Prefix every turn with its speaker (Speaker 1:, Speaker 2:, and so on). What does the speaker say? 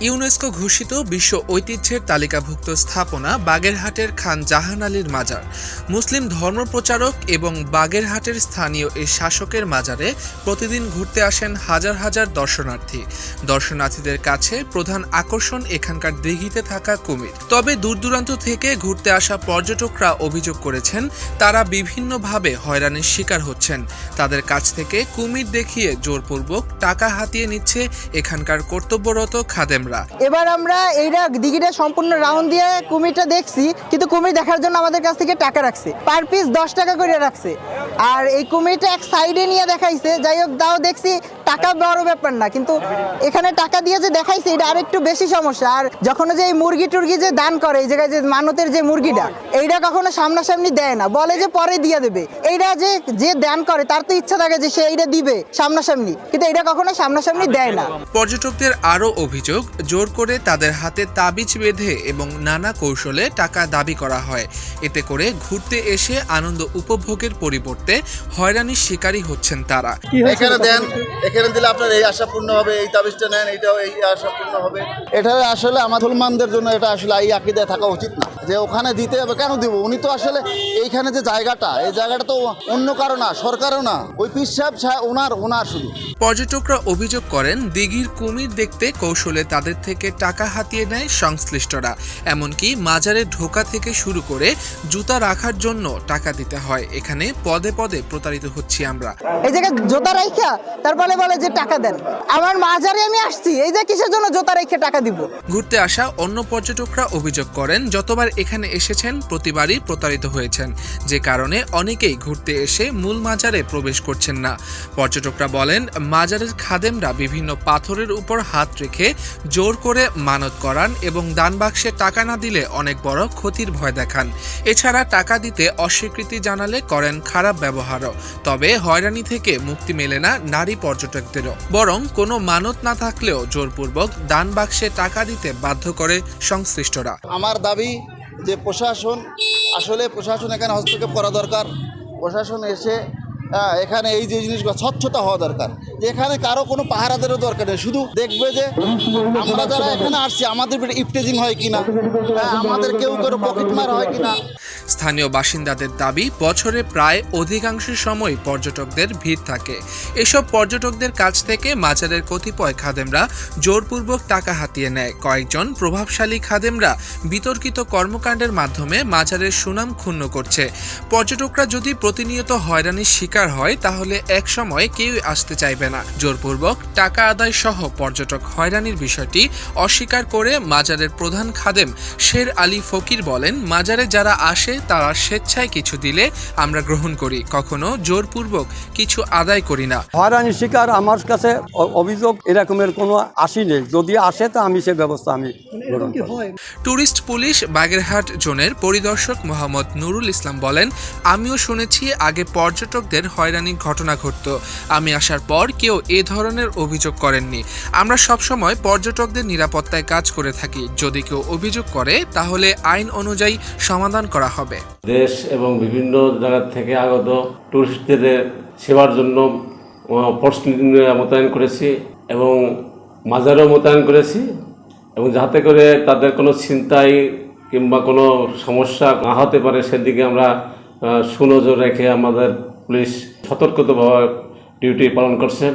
Speaker 1: UNESCO ঘোষিত বিশ্ব ঐতিহ্যের তালিকাভুক্ত স্থাপনা বাগেরহাটের খান জাহান আলীর মাজার। মুসলিম ধর্মপ্রচারক এবং বাগেরহাটের স্থানীয় এই শাসকের মাজারে প্রতিদিন ঘুরতে আসেন হাজার হাজার দর্শনার্থী। দর্শনার্থীদের কাছে প্রধান আকর্ষণ এখানকার দিঘিতে থাকা কুমির। তবে দূর দূরান্ত থেকে ঘুরতে আসা পর্যটকরা অভিযোগ করেছেন, তারা বিভিন্নভাবে হয়রানির শিকার হচ্ছেন। তাদের কাছ থেকে কুমির দেখিয়ে জোরপূর্বক টাকা হাতিয়ে নিচ্ছে এখানকার কর্তব্যরত খাদেমরা
Speaker 2: এবার আমরা এইটা দিঘিটা সম্পূর্ণ রাউন্ড দিয়ে কুমিরটা দেখছি কিন্তু কুমির দেখার জন্য আমাদের কাছ থেকে টাকা রাখছে। পার পিস দশ টাকা করে রাখছে। আর এই কুমিরটা এক সাইডে নিয়ে দেখাইছে। যাই হোক তাও দেখছি টাকা বড় ব্যাপার না কিন্তু এখানে টাকা দিয়ে যে দেখাইছে এটা আর একটু বেশি সমস্যা। আর যখন যে এই মুরগি টুরগি যে দান করে এই জায়গায় যে মানতের যে মুরগিটা এইটা কখনো সামনাসামনি দেয় না। বলে যে পরে দিয়ে দেবে। এইটা যে যে দান করে তার তো ইচ্ছা থাকে যে সে এইটা দিবে সামনাসামনি। কিন্তু এটা কখনো সামনাসামনি দেয় না।
Speaker 1: পর্যটকদের আরও অভিযোগ জোর করে তাদের হাতে তাবিজ বেঁধে এবং নানা কৌশলে টাকা দাবি করা হয়। এতে করে ঘুরতে এসে আনন্দ উপভোগের পরিবর্তে হয়রানির শিকারী হচ্ছেন তারা।
Speaker 3: এখানে দেন এখানে দিলে আপনার এই আশা পূর্ণ হবে এই তাবিজটা নেন এইটাও এই আশা পূর্ণ হবে। এটা আসলে আমাদের মুসলমানদের জন্য এটা আসলে এই আকিদায় থাকা উচিত না। যে ওখানে দিতে হবে কেন দিব? উনি তো আসলে এইখানে যে জায়গাটা এই জায়গাটা তো অন্য কারও না সরকারও না। ওই পিস সাহেব ওনার ওনার শুধু।
Speaker 1: পর্যটকরা অভিযোগ করেন দিঘির কুমির দেখতে কৌশলে তাদের থেকে টাকা হাতিয়ে নেয় সংশ্লিষ্টরা। এমনকি মাজারে ঢোকা থেকে শুরু করে জুতা রাখার জন্য টাকা দিতে হয়। এখানে পদে পদে প্রতারিত হচ্ছি আমরা।
Speaker 2: এই জায়গায় জোতা রাইখা তারপরে বলে যে টাকা দেন। আমার মাজারে আমি আসছি এই যে কিসের জন্য জোতা রাইখে টাকা দিব?
Speaker 1: ঘুরতে আসা অন্য পর্যটকরা অভিযোগ করেন যতবার এখানে এসেছেন প্রতিবারই প্রতারিত হয়েছেন। যে কারণে অনেকেই ঘুরতে এসে মূল মাজারে প্রবেশ করছেন না। পর্যটকরা বলেন, মাজারের খাদেমরা বিভিন্ন পাথরের উপর হাত রেখে জোর করে মানত করান এবং দান বাক্সে টাকা না দিলে অনেক বড় ক্ষতির ভয় দেখান। এছাড়া টাকা দিতে অস্বীকৃতি জানালে করেন খারাপ ব্যবহারও। তবে হয়রানি থেকে মুক্তি মেলে না নারী পর্যটকদেরও। বরং কোনো মানত না থাকলেও জোরপূর্বক দান বাক্সে টাকা দিতে বাধ্য করে সংশ্লিষ্টরা।
Speaker 3: আমার দাবি যে প্রশাসন আসলে প্রশাসন এখানে হস্তক্ষেপ করা দরকার। প্রশাসন এসে হ্যাঁ, এখানে এই যে জিনিসগুলো স্বচ্ছতা হওয়া দরকার। এখানে কারও কোনো পাহারাদেরও দরকার নেই। শুধু দেখবে যে আমরা যারা এখানে আসছি আমাদের ইফটেজিং হয় কিনা? হ্যাঁ, আমাদের কেউ কারও পকেট মার হয় কিনা?
Speaker 1: স্থানীয় বাসিন্দাদের দাবি, বছরে প্রায় অধিকাংশ সময় পর্যটকদের ভিড় থাকে। এসব পর্যটকদের কাছ থেকে মাজারের কতিপয় খাদেমরা জোরপূর্বক টাকা হাতিয়ে নেয়। কয়েকজন প্রভাবশালী খাদেমরা বিতর্কিত কর্মকাণ্ডের মাধ্যমে মাজারের সুনাম ক্ষুণ্ণ করছে। পর্যটকরা যদি প্রতিনিয়ত হয়রানির শিকার হয়, তাহলে এক সময় কেউই আসতে চাইবে না। জোরপূর্বক টাকা আদায় সহ পর্যটক হয়রানির বিষয়টি অস্বীকার করে মাজারের প্রধান খাদেম শের আলী ফকির বলেন, মাজারে যারা আসে তারা স্বেচ্ছায় কিছু দিলে আমরা গ্রহণ করি, কখনো জোরপূর্বক কিছু আদায় করি না।
Speaker 4: হয়রানি শিকার আমার কাছে অভিযোগ এরকমের কোনো আসি নেই। যদি আসে তা আমি সে ব্যবস্থা আমি
Speaker 1: ট্যুরিস্ট পুলিশ বাগেরহাট জোনের পরিদর্শক মোহাম্মদ নুরুল ইসলাম বলেন আমিও শুনেছি আগে পর্যটকদের হয়রানির ঘটনা ঘটত। আমি আসার পর কেউ এ ধরনের অভিযোগ করেননি। আমরা সবসময় পর্যটকদের নিরাপত্তায় কাজ করে থাকি। যদি কেউ অভিযোগ করে তাহলে আইন অনুযায়ী সমাধান করা হবে।
Speaker 5: দেশ এবং বিভিন্ন জায়গা থেকে আগত টুরিস্টদের সেবার জন্য ফোর্স মোতায়েন করেছি এবং মাজারও মোতায়েন করেছি। এবং যাতে করে তাদের কোনো ছিনতাই কিংবা কোনো সমস্যা না হতে পারে, সেদিকে আমরা সুনজর রেখে আমাদের পুলিশ সতর্কতভাবে ডিউটি পালন করছে।